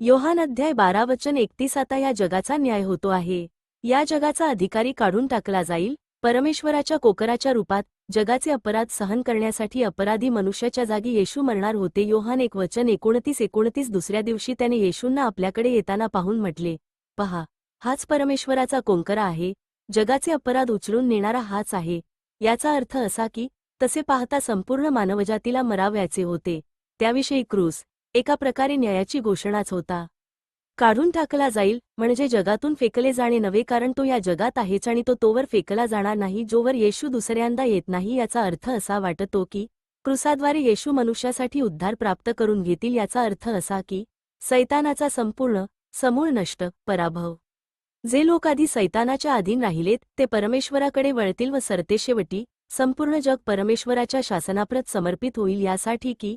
योहान अध्याय बारा वचन एकतीस आता या जगाचा न्याय होतो आहे. या जगाचा अधिकारी काढून टाकला जाईल परमेश्वराच्या कोकराच्या रूपात जगाचे अपराध सहन करण्यासाठी अपराधी मनुष्याच्या जागी येशू मरणार होते. योहान एक वचन एकोणतीस एकोणतीस दुसऱ्या दिवशी त्याने येशूंना आपल्याकडे येताना पाहून म्हटले पहा हाच परमेश्वराचा कोंकरा आहे जगाचे अपराध उचलून नेणारा हाच आहे. याचा अर्थ असा की तसे पाहता संपूर्ण मानवजातीला मरावयाचे होते. त्याविषयी क्रूस एका प्रकारे न्यायाची घोषणाच होता. काढून टाकला जाईल म्हणजे जगातून फेकले जाणे नव्हे कारण तो या जगात आहेच आणि तो तोवर फेकला जाणार नाही जोवर येशू दुसऱ्यांदा येत नाही याचा अर्थ असा वाटतो की क्रुसाद्वारे येशू मनुष्यासाठी उद्धार प्राप्त करून घेतील याचा अर्थ असा की सैतानाचा संपूर्ण समूळ नष्ट पराभव. जे लोक आधी सैतानाच्या अधीन राहिलेत ते परमेश्वराकडे वळतील व सरतेशेवटी संपूर्ण जग परमेश्वराच्या शासनाप्रत समर्पित होईल यासाठी की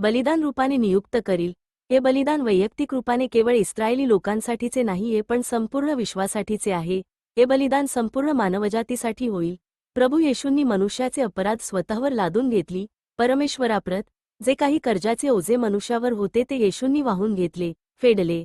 बलिदान रूपाने नियुक्त करील. हे बलिदान वैयक्तिक रूपाने केवळ इस्रायली लोकांसाठीचे नाहीये पण संपूर्ण विश्वासाठीचे आहे. हे बलिदान संपूर्ण मानवजातीसाठी होईल. प्रभू येशूंनी मनुष्याचे अपराध स्वतःवर लादून घेतली. परमेश्वराप्रत जे काही कर्जाचे ओझे मनुष्यावर होते ते येशूंनी वाहून घेतले फेडले.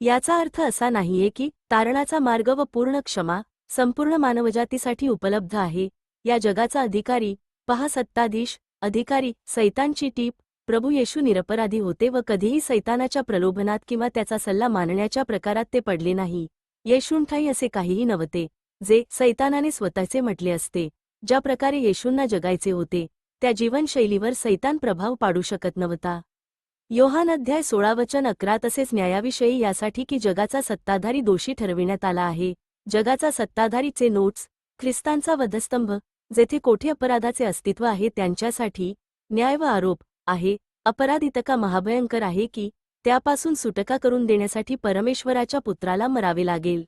याचा अर्थ असा नाहीये की तारणाचा मार्ग व पूर्ण क्षमा संपूर्ण मानवजातीसाठी उपलब्ध आहे. या जगाचा अधिकारी पहा सत्ताधीश अधिकारी सैतांची टीप प्रभू येशू निरपराधी होते व कधीही सैतानाच्या प्रलोभनात किंवा त्याचा सल्ला मानण्याच्या प्रकारात ते पडले नाही. येशूंठाई असे काहीही नव्हते जे सैतानाने स्वतःचे म्हटले असते ज्या प्रकारे येशूंना जगायचे होते त्या जीवनशैलीवर सैतान प्रभाव पाडू शकत नव्हता. योहान अध्याय सोळा वचन अकरा तसेच न्यायाविषयी यासाठी की जगाचा सत्ताधारी दोषी ठरविण्यात आला आहे जगाचा सत्ताधारीचे नोट्स ख्रिस्तांचा वधस्तंभ जेथे कोठे अपराधाचे अस्तित्व आहे त्यांच्यासाठी न्याय व आरोप आहे अपराध इतका महाभयंकर आहे की त्यापासून सुटका करून देण्यासाठी परमेश्वराच्या पुत्राला मरावे लागेल.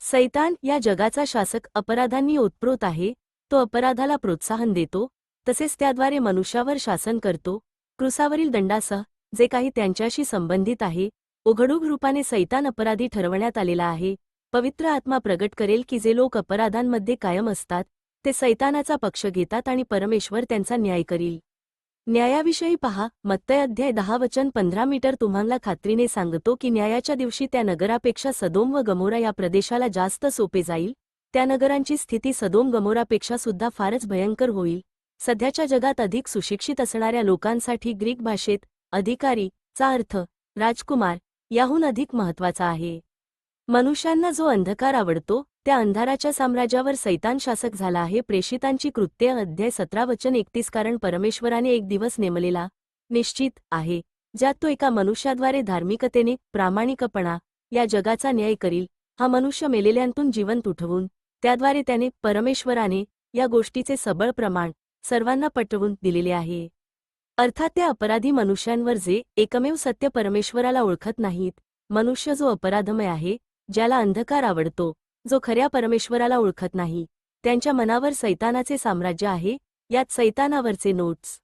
सैतान या जगाचा शासक अपराधांनी ओतप्रोत आहे तो अपराधाला प्रोत्साहन देतो तसेच त्याद्वारे मनुष्यावर शासन करतो क्रुसावरील दंडासह जे काही त्यांच्याशी संबंधित आहे उघडूघ रूपाने सैतान अपराधी ठरवण्यात आलेला आहे. पवित्र आत्मा प्रगट करेल की जे लोक अपराधांमध्ये कायम असतात ते सैतानाचा पक्ष घेतात आणि परमेश्वर त्यांचा न्याय करील. न्यायाविषयी पहा. मत्तय अध्याय दहा वचन पंधरा मीटर तुम्हाला खात्रीने सांगतो की न्यायाच्या दिवशी त्या नगरापेक्षा सदोम व गमोरा या प्रदेशाला जास्त सोपे जाईल. त्या नगरांची स्थिती सदोम गमोरापेक्षा सुद्धा फारच भयंकर होईल. सध्याच्या जगात अधिक सुशिक्षित असणाऱ्या लोकांसाठी ग्रीक भाषेत अधिकारी चा अर्थ राजकुमार याहून अधिक महत्त्वाचा आहे. मनुष्यांना जो अंधकार आवडतो त्या अंधाराच्या साम्राज्यावर सैतान शासक झाला आहे. प्रेषितांची कृत्य अध्याय सतरा वचन एकतीस कारण परमेश्वराने एक दिवस नेमलेला निश्चित आहे ज्यात तो एका मनुष्याद्वारे धार्मिकतेने प्रामाणिकपणा या जगाचा न्याय करील. हा मनुष्य मेलेल्यांतून जिवंत उठवून त्याद्वारे त्याने परमेश्वराने या गोष्टीचे सबळ प्रमाण सर्वांना पटवून दिलेले आहे. अर्थात त्या अपराधी मनुष्यांवर जे एकमेव सत्य परमेश्वराला ओळखत नाहीत मनुष्य जो अपराधमय आहे ज्याला अंधकार आवडतो जो खऱ्या परमेश्वराला ओळखत नाही. त्यांच्या मनावर सैतानाचे साम्राज्य आहे यात सैतानावरचे नोट्स